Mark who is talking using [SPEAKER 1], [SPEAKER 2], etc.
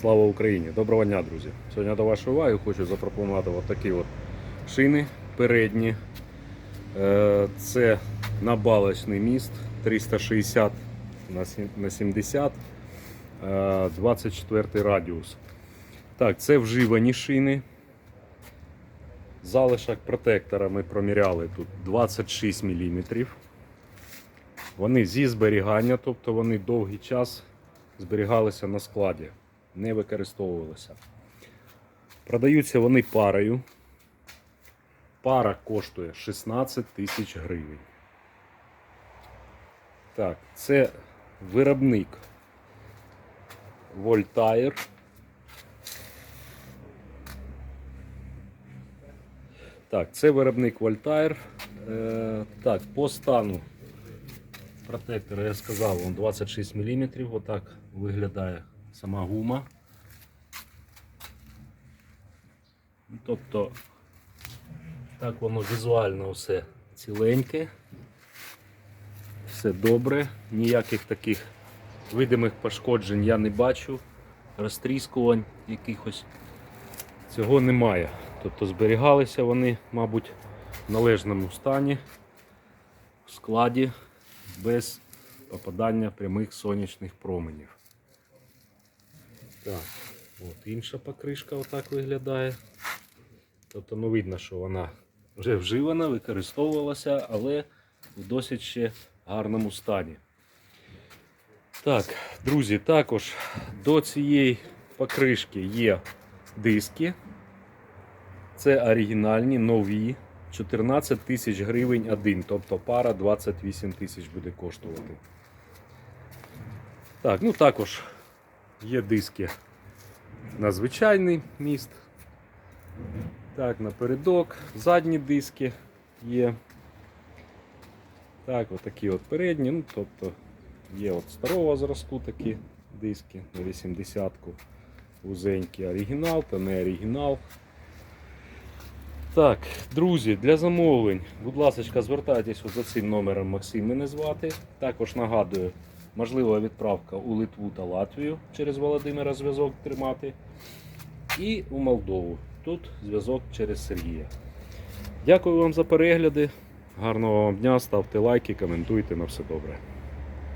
[SPEAKER 1] Слава Україні! Доброго дня, друзі! Сьогодні до вашої уваги хочу запропонувати от такі от шини передні. Е, Це набалочний міст 360 на 70, е, 24 радіус. Так, це вживані шини. Залишок протектора ми проміряли тут 26 мм. Вони зі зберігання, тобто вони довгий час зберігалися на складі, не використовувалися. Продаються вони парою. Пара коштує 16 тисяч гривень. Так, це виробник Voltaire. Так, це виробник Voltaire. Е, так, по стану протектора я сказав, он 26 мм. Отак виглядає сама гума. Тобто, так воно візуально все ціленьке. Все добре, ніяких таких видимих пошкоджень я не бачу, розтріскувань якихось цього немає. Тобто зберігалися вони, мабуть, в належному стані, в складі, без попадання прямих сонячних променів. Так, от інша покришка отак виглядає. Тобто ну, видно, що вона вже вживана, використовувалася, але в досить ще гарному стані. Так, друзі, також до цієї покришки є диски. Це оригінальні, нові. 14 тисяч гривень один, тобто пара 28 тисяч буде коштувати. Так, ну також є диски на звичайний міст. Так, напередок, задні диски є. Так, отакі от передні, ну тобто є от старого зразку такі диски на 80-ку. Вузенький оригінал та не оригінал. Так, друзі, для замовлень, будь ласка, звертайтесь за цим номером Максим мене звати. Також нагадую, можлива відправка у Литву та Латвію через Володимира зв'язок тримати. І у Молдову. Тут зв'язок через Сергія. Дякую вам за перегляди. Гарного вам дня, ставте лайки, коментуйте на все добре.